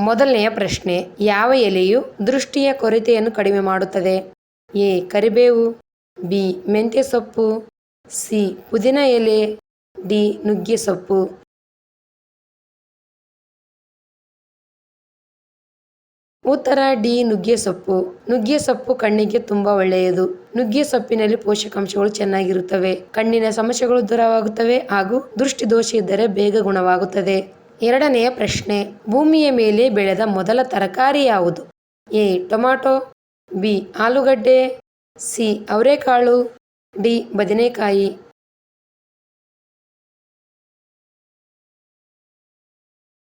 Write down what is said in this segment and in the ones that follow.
ಮೊದಲನೆಯ ಪ್ರಶ್ನೆ, ಯಾವ ಎಲೆಯು ದೃಷ್ಟಿಯ ಕೊರತೆಯನ್ನು ಕಡಿಮೆ ಮಾಡುತ್ತದೆ? ಎ, ಕರಿಬೇವು, ಬಿ, ಮೆಂತ್ಯ ಸೊಪ್ಪು, ಸಿ, ಪುದಿನ ಎಲೆ, ಡಿ, ನುಗ್ಗೆ ಸೊಪ್ಪು. ಉತ್ತರ, ಡಿ, ನುಗ್ಗೆ ಸೊಪ್ಪು. ನುಗ್ಗೆ ಸೊಪ್ಪು ಕಣ್ಣಿಗೆ ತುಂಬಾ ಒಳ್ಳೆಯದು. ನುಗ್ಗೆ ಸೊಪ್ಪಿನಲ್ಲಿ ಪೋಷಕಾಂಶಗಳು ಚೆನ್ನಾಗಿರುತ್ತವೆ. ಕಣ್ಣಿನ ಸಮಸ್ಯೆಗಳು ದೂರವಾಗುತ್ತವೆ ಹಾಗೂ ದೃಷ್ಟಿ ದೋಷ ಇದ್ದರೆ ಬೇಗ ಗುಣವಾಗುತ್ತದೆ. ಎರಡನೆಯ ಪ್ರಶ್ನೆ, ಭೂಮಿಯ ಮೇಲೆ ಬೆಳೆದ ಮೊದಲ ತರಕಾರಿ ಯಾವುದು? ಎ, ಟೊಮಾಟೊ, ಬಿ, ಆಲೂಗಡ್ಡೆ, ಸಿ, ಅವರೆಕಾಳು, ಡಿ, ಬದನೆಕಾಯಿ.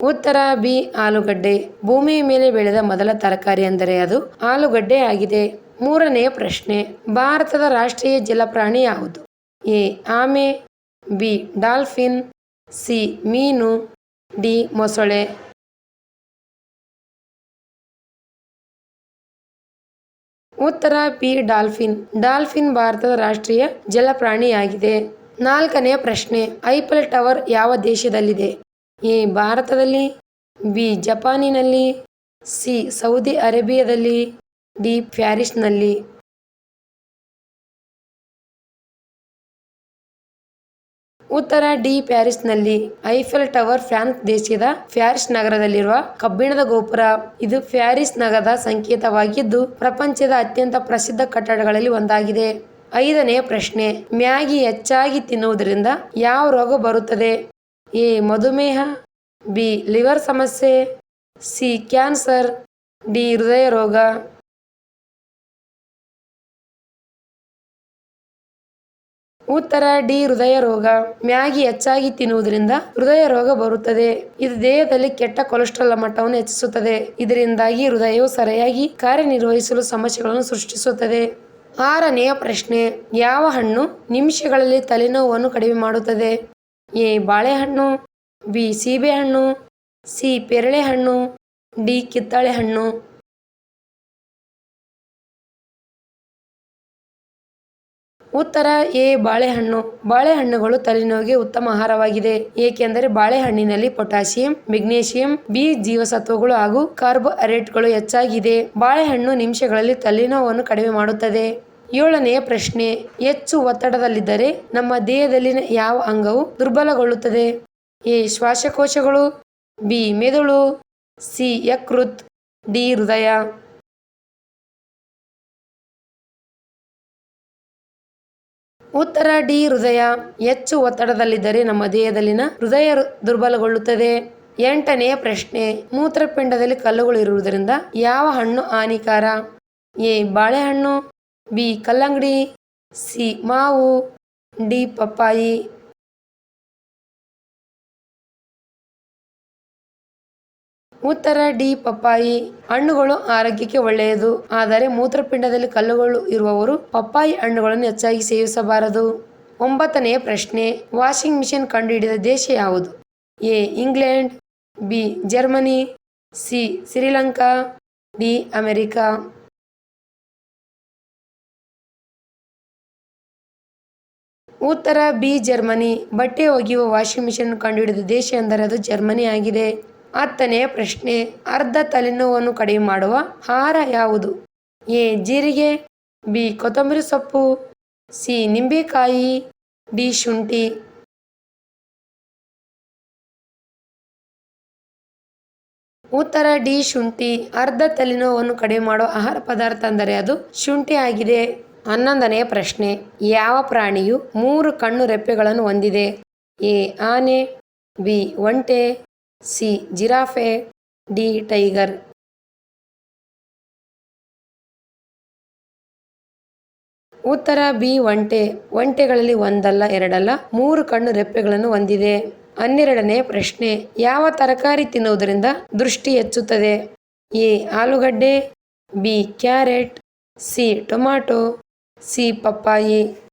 ಉತ್ತರ, ಬಿ, ಆಲೂಗಡ್ಡೆ. ಭೂಮಿಯ ಮೇಲೆ ಬೆಳೆದ ಮೊದಲ ತರಕಾರಿ ಅಂದರೆ ಅದು ಆಲೂಗಡ್ಡೆ ಆಗಿದೆ. ಮೂರನೆಯ ಪ್ರಶ್ನೆ, ಭಾರತದ ರಾಷ್ಟ್ರೀಯ ಜಲಪ್ರಾಣಿ ಯಾವುದು? ಎ, ಆಮೆ, ಬಿ, ಡಾಲ್ಫಿನ್, ಸಿ, ಮೀನು ಡಿ ಮೊಸಳೆ. ಉತ್ತರ ಬಿ ಡಾಲ್ಫಿನ್. ಡಾಲ್ಫಿನ್ ಭಾರತದ ರಾಷ್ಟ್ರೀಯ ಜಲಪ್ರಾಣಿಯಾಗಿದೆ. ನಾಲ್ಕನೆಯ ಪ್ರಶ್ನೆ ಐಫೆಲ್ ಟವರ್ ಯಾವ ದೇಶದಲ್ಲಿದೆ? ಎ, ಭಾರತದಲ್ಲಿ, ಬಿ, ಜಪಾನಿನಲ್ಲಿ, ಸಿ, ಸೌದಿ ಅರೇಬಿಯಾದಲ್ಲಿ, ಡಿ, ಪ್ಯಾರಿಸ್ನಲ್ಲಿ. ಉತ್ತರ ಡಿ ಪ್ಯಾರಿಸ್ನಲ್ಲಿ ಐಫೆಲ್ ಟವರ್ ಫ್ರಾನ್ಸ್ ದೇಶದ ಪ್ಯಾರಿಸ್ ನಗರದಲ್ಲಿರುವ ಕಬ್ಬಿಣದ ಗೋಪುರ. ಇದು ಪ್ಯಾರಿಸ್ ನಗರದ ಸಂಕೇತವಾಗಿದ್ದು, ಪ್ರಪಂಚದ ಅತ್ಯಂತ ಪ್ರಸಿದ್ಧ ಕಟ್ಟಡಗಳಲ್ಲಿ ಒಂದಾಗಿದೆ. ಐದನೇ ಪ್ರಶ್ನೆ, ಮ್ಯಾಗಿ ಹೆಚ್ಚಾಗಿ ತಿನ್ನುವುದರಿಂದ ಯಾವ ರೋಗ ಬರುತ್ತದೆ? ಎ, ಮಧುಮೇಹ, ಬಿ, ಲಿವರ್ ಸಮಸ್ಯೆ, ಸಿ, ಕ್ಯಾನ್ಸರ್, ಡಿ, ಹೃದಯ ರೋಗ. ಉತ್ತರ ಡಿ ಹೃದಯ ರೋಗ. ಮ್ಯಾಗಿ ಹೆಚ್ಚಾಗಿ ತಿನ್ನುವುದರಿಂದ ಹೃದಯ ರೋಗ ಬರುತ್ತದೆ. ಇದು ದೇಹದಲ್ಲಿ ಕೆಟ್ಟ ಕೊಲೆಸ್ಟ್ರಾಲ್ ಮಟ್ಟವನ್ನು ಹೆಚ್ಚಿಸುತ್ತದೆ. ಇದರಿಂದಾಗಿ ಹೃದಯವು ಸರಿಯಾಗಿ ಕಾರ್ಯನಿರ್ವಹಿಸಲು ಸಮಸ್ಯೆಗಳನ್ನು ಸೃಷ್ಟಿಸುತ್ತದೆ. ಆರನೆಯ ಪ್ರಶ್ನೆ, ಯಾವ ಹಣ್ಣು ನಿಮಿಷಗಳಲ್ಲಿ ತಲೆನೋವನ್ನು ಕಡಿಮೆ ಮಾಡುತ್ತದೆ? ಎ, ಬಾಳೆಹಣ್ಣು, ಬಿ, ಸೀಬೆಹಣ್ಣು, ಸಿ, ಪೇರಳೆಹಣ್ಣು, ಡಿ, ಕಿತ್ತಳೆ ಹಣ್ಣು. ಉತ್ತರ, ಎ, ಬಾಳೆಹಣ್ಣು. ಬಾಳೆಹಣ್ಣುಗಳು ತಲೆನೋವಿಗೆ ಉತ್ತಮ ಆಹಾರವಾಗಿದೆ. ಏಕೆಂದರೆ ಬಾಳೆಹಣ್ಣಿನಲ್ಲಿ ಪೊಟ್ಯಾಸಿಯಂ ಮೆಗ್ನೀಷಿಯಂ, ಬಿ ಜೀವಸತ್ವಗಳು ಹಾಗೂ ಕಾರ್ಬೋಹೈಡ್ರೇಟ್ಗಳು ಹೆಚ್ಚಾಗಿದೆ. ಬಾಳೆಹಣ್ಣು ನಿಮಿಷಗಳಲ್ಲಿ ತಲೆನೋವನ್ನು ಕಡಿಮೆ ಮಾಡುತ್ತದೆ. ಏಳನೆಯ ಪ್ರಶ್ನೆ, ಹೆಚ್ಚು ಒತ್ತಡದಲ್ಲಿದ್ದರೆ ನಮ್ಮ ದೇಹದಲ್ಲಿನ ಯಾವ ಅಂಗವು ದುರ್ಬಲಗೊಳ್ಳುತ್ತದೆ? ಎ, ಶ್ವಾಸಕೋಶಗಳು, ಬಿ, ಮೆದುಳು, ಸಿ, ಯಕೃತ್, ಡಿ, ಹೃದಯ. ಉತ್ತರ ಡಿ ಹೃದಯ ಹೆಚ್ಚು ಒತ್ತಡದಲ್ಲಿದ್ದರೆ ನಮ್ಮ ದೇಹದಲ್ಲಿನ ಹೃದಯ ದುರ್ಬಲಗೊಳ್ಳುತ್ತದೆ. ಎಂಟನೆಯ ಪ್ರಶ್ನೆ, ಮೂತ್ರಪಿಂಡದಲ್ಲಿ ಕಲ್ಲುಗಳು ಇರುವುದರಿಂದ ಯಾವ ಹಣ್ಣು ಹಾನಿಕಾರ? ಎ, ಬಾಳೆಹಣ್ಣು, ಬಿ, ಕಲ್ಲಂಗಡಿ, ಸಿ, ಮಾವು, ಡಿ, ಪಪ್ಪಾಯಿ. ಉತ್ತರ ಡಿ ಪಪ್ಪಾಯಿ. ಹಣ್ಣುಗಳು ಆರೋಗ್ಯಕ್ಕೆ ಒಳ್ಳೆಯದು. ಆದರೆ ಮೂತ್ರಪಿಂಡದಲ್ಲಿ ಕಲ್ಲುಗಳು ಇರುವವರು ಪಪ್ಪಾಯಿ ಹಣ್ಣುಗಳನ್ನು ಹೆಚ್ಚಾಗಿ ಸೇವಿಸಬಾರದು. ಒಂಬತ್ತನೆಯ ಪ್ರಶ್ನೆ, ವಾಷಿಂಗ್ ಮಿಷಿನ್ ಕಂಡುಹಿಡಿದ ದೇಶ ಯಾವುದು? A, England, B, Germany, C, Sri Lanka, D, America. ಉತ್ತರ, ಬಿ, ಜರ್ಮನಿ. ಬಟ್ಟೆ ಒಗೆಯುವ ವಾಷಿಂಗ್ ಮಿಷಿನ್ ಕಂಡುಹಿಡಿದ ದೇಶ ಎಂದರೆ ಅದು ಜರ್ಮನಿ ಆಗಿದೆ. ಹತ್ತನೆಯ ಪ್ರಶ್ನೆ, ಅರ್ಧ ತಲೆನೋವನ್ನು ಕಡಿಮೆ ಮಾಡುವ ಆಹಾರ ಯಾವುದು? ಎ, ಜೀರಿಗೆ, ಬಿ, ಕೊತ್ತಂಬರಿ ಸೊಪ್ಪು, ಸಿ, ನಿಂಬೆಕಾಯಿ, ಡಿ, ಶುಂಠಿ. ಉತ್ತರ, ಡಿ, ಶುಂಠಿ. ಅರ್ಧ ತಲೆನೋವನ್ನು ಕಡಿಮೆ ಮಾಡುವ ಆಹಾರ ಪದಾರ್ಥ ಅಂದರೆ ಅದು ಶುಂಠಿ ಆಗಿದೆ. ಹನ್ನೊಂದನೆಯ ಪ್ರಶ್ನೆ, ಯಾವ ಪ್ರಾಣಿಯು ಮೂರು ಕಣ್ಣು ರೆಪ್ಪೆಗಳನ್ನು ಹೊಂದಿದೆ? ಎ, ಆನೆ, ಬಿ, ಒಂಟೆ ಸಿ, ಜಿರಾಫೆ, ಡಿ, ಟೈಗರ್. ಉತ್ತರ ಬಿ, ಒಂಟೆ. ಒಂಟೆಗಳಲ್ಲಿ ಒಂದಲ್ಲ, ಎರಡಲ್ಲ, ಮೂರು ಕಣ್ಣು ರೆಪ್ಪೆಗಳನ್ನು ಹೊಂದಿದೆ. ಹನ್ನೆರಡನೇ ಪ್ರಶ್ನೆ, ಯಾವ ತರಕಾರಿ ತಿನ್ನುವುದರಿಂದ ದೃಷ್ಟಿ ಹೆಚ್ಚುತ್ತದೆ? ಎ, ಆಲೂಗಡ್ಡೆ, B, carrot, C tomato C, ಪಪ್ಪಾಯಿ.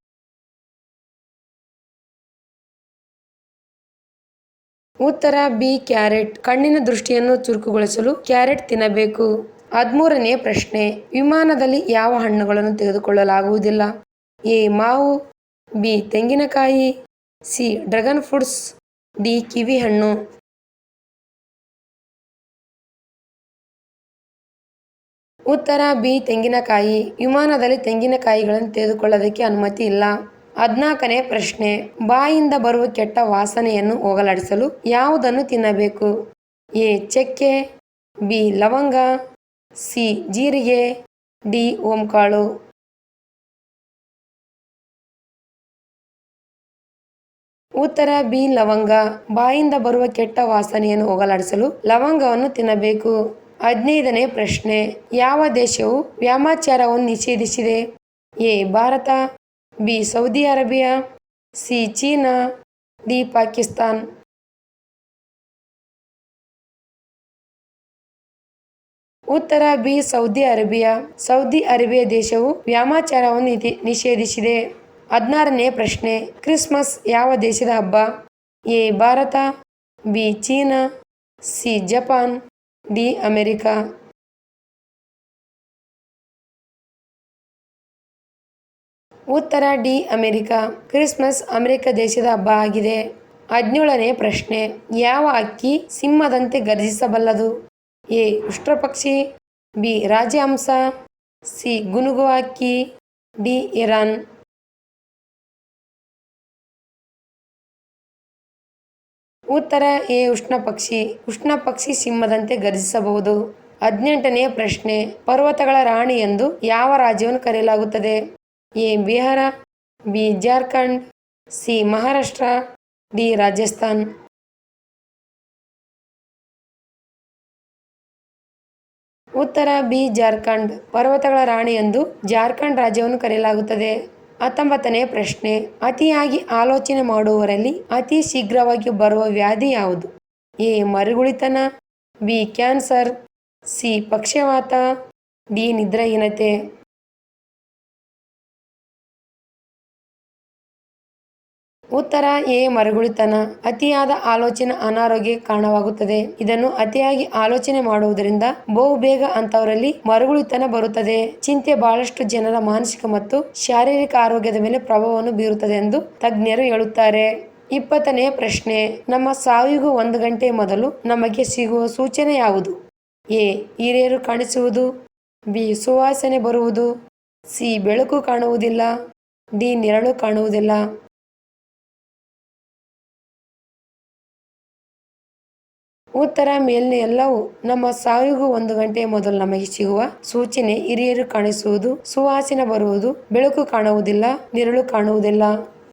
ಉತ್ತರ ಬಿ ಕ್ಯಾರೆಟ್. ಕಣ್ಣಿನ ದೃಷ್ಟಿಯನ್ನು ಚುರುಕುಗೊಳಿಸಲು ಕ್ಯಾರೆಟ್ ತಿನ್ನಬೇಕು. ಹದಿಮೂರನೆಯ ಪ್ರಶ್ನೆ, ವಿಮಾನದಲ್ಲಿ ಯಾವ ಹಣ್ಣುಗಳನ್ನು ತೆಗೆದುಕೊಳ್ಳಲಾಗುವುದಿಲ್ಲ? ಎ, ಮಾವು, ಬಿ, ತೆಂಗಿನಕಾಯಿ, C, dragon fruits, D, kiwi ಹಣ್ಣು. ಉತ್ತರ ಬಿ, ತೆಂಗಿನಕಾಯಿ. ವಿಮಾನದಲ್ಲಿ ತೆಂಗಿನಕಾಯಿಗಳನ್ನು ತೆಗೆದುಕೊಳ್ಳೋದಕ್ಕೆ ಅನುಮತಿ ಇಲ್ಲ. ಹದ್ನಾಲ್ಕನೇ ಪ್ರಶ್ನೆ, ಬಾಯಿಂದ ಬರುವ ಕೆಟ್ಟ ವಾಸನೆಯನ್ನು ಹೋಗಲಾಡಿಸಲು ಯಾವುದನ್ನು ತಿನ್ನಬೇಕು? ಎ, ಚಕ್ಕೆ, ಬಿ, ಲವಂಗ, ಸಿ, ಜೀರಿಗೆ, ಡಿ, ಓಂಕಾಳು. ಉತ್ತರ, ಬಿ, ಲವಂಗ. ಬಾಯಿಂದ ಬರುವ ಕೆಟ್ಟ ವಾಸನೆಯನ್ನು ಹೋಗಲಾಡಿಸಲು ಲವಂಗವನ್ನು ತಿನ್ನಬೇಕು. ಹದಿನೈದನೇ ಪ್ರಶ್ನೆ, ಯಾವ ದೇಶವು ವ್ಯಾಮಾಚಾರವನ್ನು ನಿಷೇಧಿಸಿದೆ? A, Bharat B Saudi Arabia, C China, D Pakistan. ಉತ್ತರ B Saudi Arabia Saudi Arabia ದೇಶವು ವ್ಯಾಮಾಚಾರವನ್ನು ನಿಷೇಧಿಸಿದೆ. ಹದಿನಾರನೇ ಪ್ರಶ್ನೆ, ಕ್ರಿಸ್ಮಸ್ ಯಾವ ದೇಶದ ಹಬ್ಬ? A Bharat, B China, C Japan, D America. ಉತ್ತರ ಡಿ ಅಮೆರಿಕ, ಕ್ರಿಸ್ಮಸ್ ಅಮೆರಿಕ ದೇಶದ ಹಬ್ಬ ಆಗಿದೆ. ಹದಿನೇಳನೇ ಪ್ರಶ್ನೆ, ಯಾವ ಅಕ್ಕಿ ಸಿಂಹದಂತೆ ಗರ್ಜಿಸಬಲ್ಲದು ಎ ಉಷ್ಟ್ರಪಕ್ಷಿ ಬಿ, ರಾಜಹಂಸ, ಸಿ ಗುನುಗು ಅಕ್ಕಿ, ಡಿ ಇರಾನ್ ಉತ್ತರ ಎ, ಉಷ್ಣ ಪಕ್ಷಿ ಉಷ್ಣ ಪಕ್ಷಿ ಸಿಂಹದಂತೆ ಗರ್ಜಿಸಬಹುದು ಹದಿನೆಂಟನೇ ಪ್ರಶ್ನೆ, ಪರ್ವತಗಳ ರಾಣಿ ಎಂದು ಯಾವ ರಾಜ್ಯವನ್ನು ಕರೆಯಲಾಗುತ್ತದೆ? A Bihar, B Jharkhand, C Maharashtra, D Rajasthan. ಉತ್ತರ ಬಿ ಜಾರ್ಖಂಡ್ ಪರ್ವತಗಳ ರಾಣಿ ಎಂದು ಜಾರ್ಖಂಡ್ ರಾಜ್ಯವನ್ನು ಕರೆಯಲಾಗುತ್ತದೆ. ಹತ್ತೊಂಬತ್ತನೇ ಪ್ರಶ್ನೆ, ಅತಿಯಾಗಿ ಆಲೋಚನೆ ಮಾಡುವವರಲ್ಲಿ ಅತಿ ಶೀಘ್ರವಾಗಿ ಬರುವ ವ್ಯಾಧಿ ಯಾವುದು? ಎ ಮರುಗುಳಿತನ, ಬಿ ಕ್ಯಾನ್ಸರ್, ಸಿ ಪಕ್ಷವಾತ, ಡಿ ನಿದ್ರಾಹೀನತೆ. ಉತ್ತರ ಎ ಮರಗುಳಿತನ. ಅತಿಯಾದ ಆಲೋಚನೆ ಅನಾರೋಗ್ಯ ಕಾರಣವಾಗುತ್ತದೆ. ಇದನ್ನು ಅತಿಯಾಗಿ ಆಲೋಚನೆ ಮಾಡುವುದರಿಂದ ಬಹುಬೇಗ ಅಂತವರಲ್ಲಿ ಮರುಗುಳಿತನ ಬರುತ್ತದೆ. ಚಿಂತೆ ಬಹಳಷ್ಟು ಜನರ ಮಾನಸಿಕ ಮತ್ತು ಶಾರೀರಿಕ ಆರೋಗ್ಯದ ಮೇಲೆ ಪ್ರಭಾವವನ್ನು ಬೀರುತ್ತದೆ ಎಂದು ತಜ್ಞರು ಹೇಳುತ್ತಾರೆ. ಇಪ್ಪತ್ತನೇ ಪ್ರಶ್ನೆ, ನಮ್ಮ ಸಾವಿಗೂ ಒಂದು ಗಂಟೆ ಮೊದಲು ನಮಗೆ ಸಿಗುವ ಸೂಚನೆ ಯಾವುದು? ಎ, ಹಿರಿಯರು ಕಾಣಿಸುವುದು. ಬಿ, ಸುವಾಸನೆ ಬರುವುದು. ಸಿ, ಬೆಳಕು ಕಾಣುವುದಿಲ್ಲ. ಡಿ, ನೆರಳು ಕಾಣುವುದಿಲ್ಲ. ಉತ್ತರ ಮೇಲಿನ ಎಲ್ಲವೂ ನಮ್ಮ ಸಾವಿಗೂ ಒಂದು ಗಂಟೆಯ ಮೊದಲು ನಮಗೆ ಸಿಗುವ ಸೂಚನೆ ಹಿರಿಯರು ಕಾಣಿಸುವುದು, ಸುವಾಸನೆ ಬರುವುದು, ಬೆಳಕು ಕಾಣುವುದಿಲ್ಲ, ನೆರಳು ಕಾಣುವುದಿಲ್ಲ.